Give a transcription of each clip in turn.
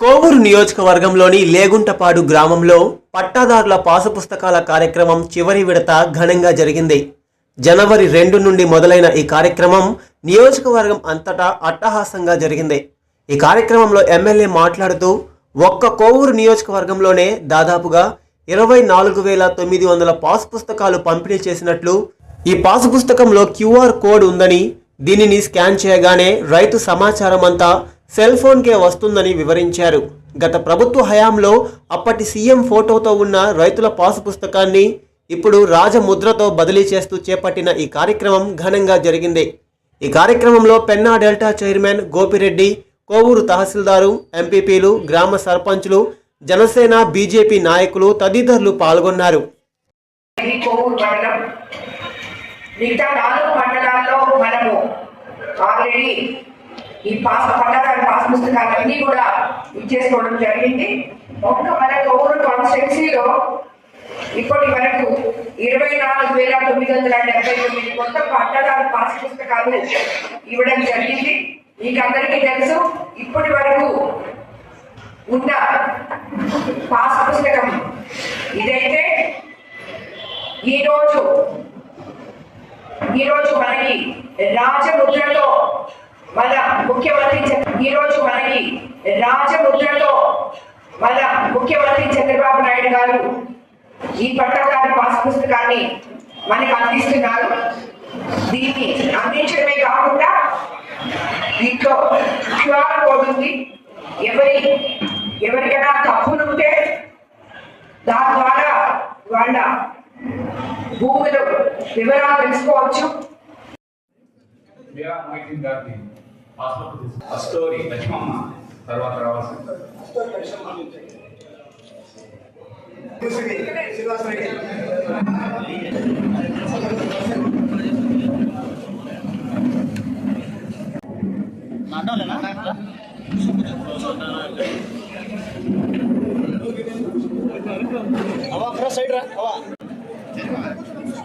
కోవూరు నియోజకవర్గంలోని లేగుంటపాడు గ్రామంలో పట్టాదారుల పాసు పుస్తకాల కార్యక్రమం చివరి విడత ఘనంగా జరిగింది. జనవరి రెండు నుండి మొదలైన ఈ కార్యక్రమం నియోజకవర్గం అంతటా అట్టహాసంగా జరిగింది. ఈ కార్యక్రమంలో ఎమ్మెల్యే మాట్లాడుతూ ఒక్క కోవూరు నియోజకవర్గంలోనే దాదాపుగా ఇరవై నాలుగు వేల తొమ్మిది వందల పాసు పుస్తకాలు పంపిణీ చేసినట్లు ఈ పాసు పుస్తకంలో క్యూఆర్ కోడ్ ఉందని దీనిని స్కాన్ చేయగానే రైతు సమాచారం అంతా సెల్ ఫోన్కే వస్తుందని వివరించారు. గత ప్రభుత్వ హయాంలో అప్పటి సీఎం ఫోటోతో ఉన్న రైతుల పాసు పుస్తకాన్ని ఇప్పుడు రాజముద్రతో బదిలీ చేస్తూ చేపట్టిన ఈ కార్యక్రమం ఘనంగా జరిగింది. ఈ కార్యక్రమంలో పెన్నా డెల్టా చైర్మన్ గోపిరెడ్డి కోవూరు తహసీల్దారు ఎంపీపీలు గ్రామ సర్పంచులు జనసేన బీజేపీ నాయకులు తదితరులు పాల్గొన్నారు. మిగతా నాలుగు మండలాల్లో మనము ఆల్రెడీ ఈ పాస్ పట్టదారి పాస్ పుస్తకాలన్నీ కూడా ఇచ్చేసుకోవడం జరిగింది. ఒక్క మనకు ఓవర్ కాన్స్టిట్యున్సీలో ఇప్పటి వరకు ఇరవై నాలుగు వేల తొమ్మిది వందల డెబ్బై తొమ్మిది కొత్త పట్టదారు పాస్ పుస్తకాలు ఇవ్వడం జరిగింది. మీకు అందరికీ తెలుసు ఇప్పటి వరకు ఉన్న పాస్ పుస్తకం ఇదైతే ఈరోజు ఈరోజు మనకి రాజముద్రతో మన ముఖ్యమంత్రి చంద్ర- రోజు మనకి రాజముద్రతో మన ముఖ్యమంత్రి చంద్రబాబు నాయుడు గారు ఈ పట్టదారి పాస్ పుస్తకాన్ని మనకి అందిస్తున్నారు. దీన్ని అందించడమే కాకుండా దీంట్లో క్యూఆర్ కోడ్ ఉంది. ఎవరి ఎవరికైనా తప్పులు ఉంటే దాని ద్వారా వాళ్ళ భూములు వివరాలు తెలుసుకోవచ్చు. మీరా స్టోరీ లక్ష్మమ్మ తర్వాత రావాల్సింది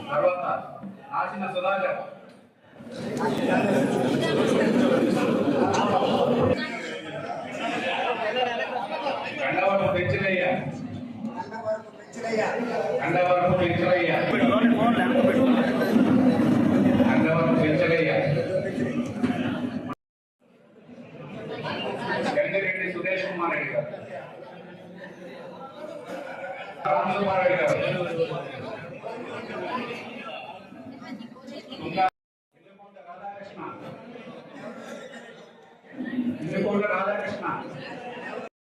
తర్వాత ఆచిన సుధాకర్ కండవరం పెంచలయ్య కండవరం సురేష్ కుమార్ రెడ్డి గారు రామ్ కుమార్ రెడ్డి గారు Ele foi condenado a arrestar.